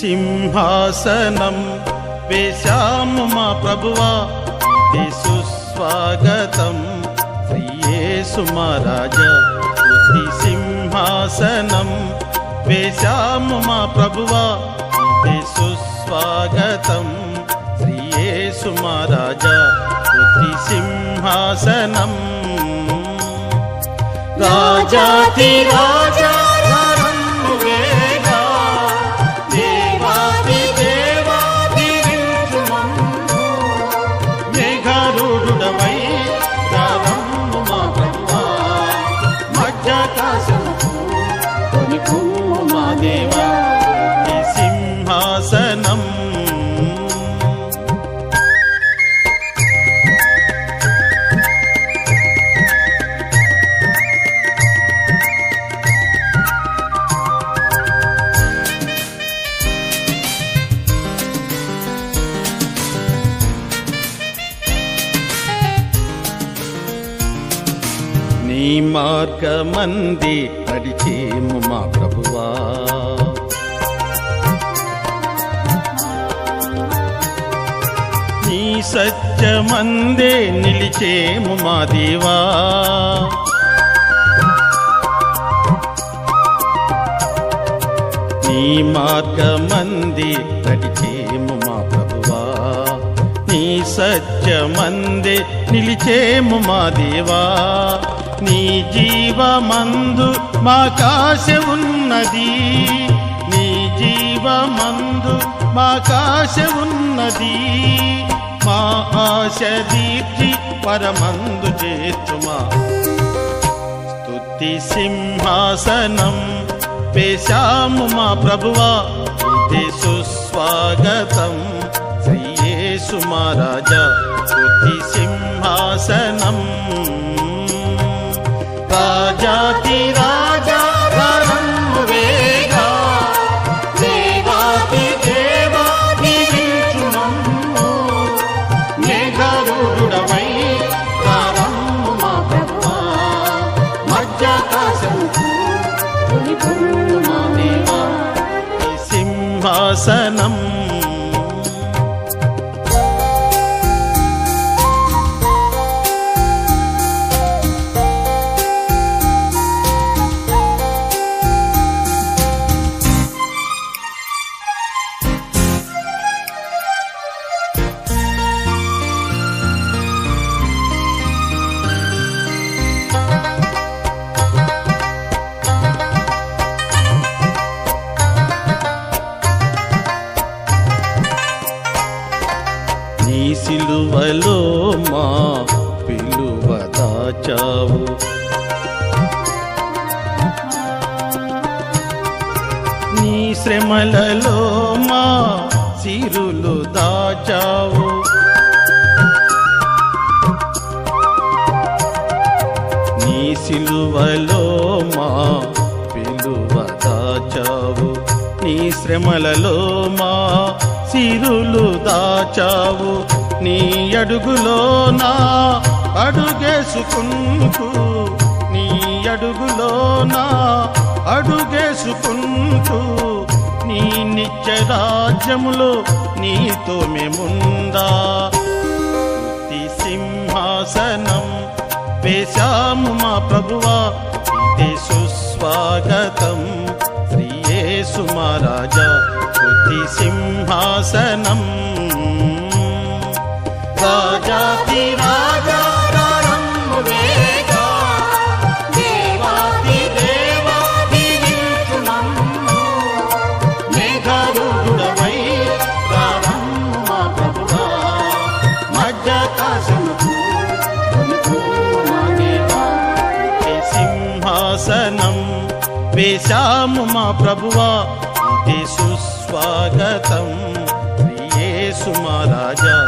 సింహాసనం వేశాము మా ప్రభువా సుస్వాగతం. శ్రీయేసు మా రాజా స్తుతి సింహాసనం వేశాము మా ప్రభువా సుస్వాగతం. శ్రీయేసు మా రాజా స్తుతి సింహాసనం. రాజాతి రాజా నీ మార్గమంది నడిచేము మా ప్రభువా. నీ సత్యమందే నిలిచేము మా దేవా. నీ మార్గమంది నడిచేము మా ప్రభువా. నీ సత్యమందే నిలిచేము మా దేవా. నీ జీవమందు మాకాశ ఉన్నది. నీ జీవమందు మాకాశ ఉన్నది. మా ఆశ దీప్తి పరమందు చేతుమా స్తుతి సింహాసనం పేశాము మా ప్రభువా. ఇది సుస్వాగతం శ్రీయేసు మా రాజా. స్తుతి సింహాసనం సింహాసనం దాచావు నీ శ్రమలలో మా సిరులు దాచావు. నీ సిలువలో మా పిలువ దాచావు. నీ శ్రమలలో మా సిరులు దాచావు. నీ అడుగులో నా అడుగేసుకుంటూ నీ అడుగులో నా అడుగేసుకుంటూ నీ నిత్య రాజ్యములో నీతో మేముందా. స్తుతి సింహాసనం వేశాము మా ప్రభువా ఇది సుస్వాగతం. శ్రీయేసు మా రాజా సింహాసనం సింహాసనం వేశాము మా ప్రభువా ఇది సుస్వాగతం ప్రియేసు మా రాజా.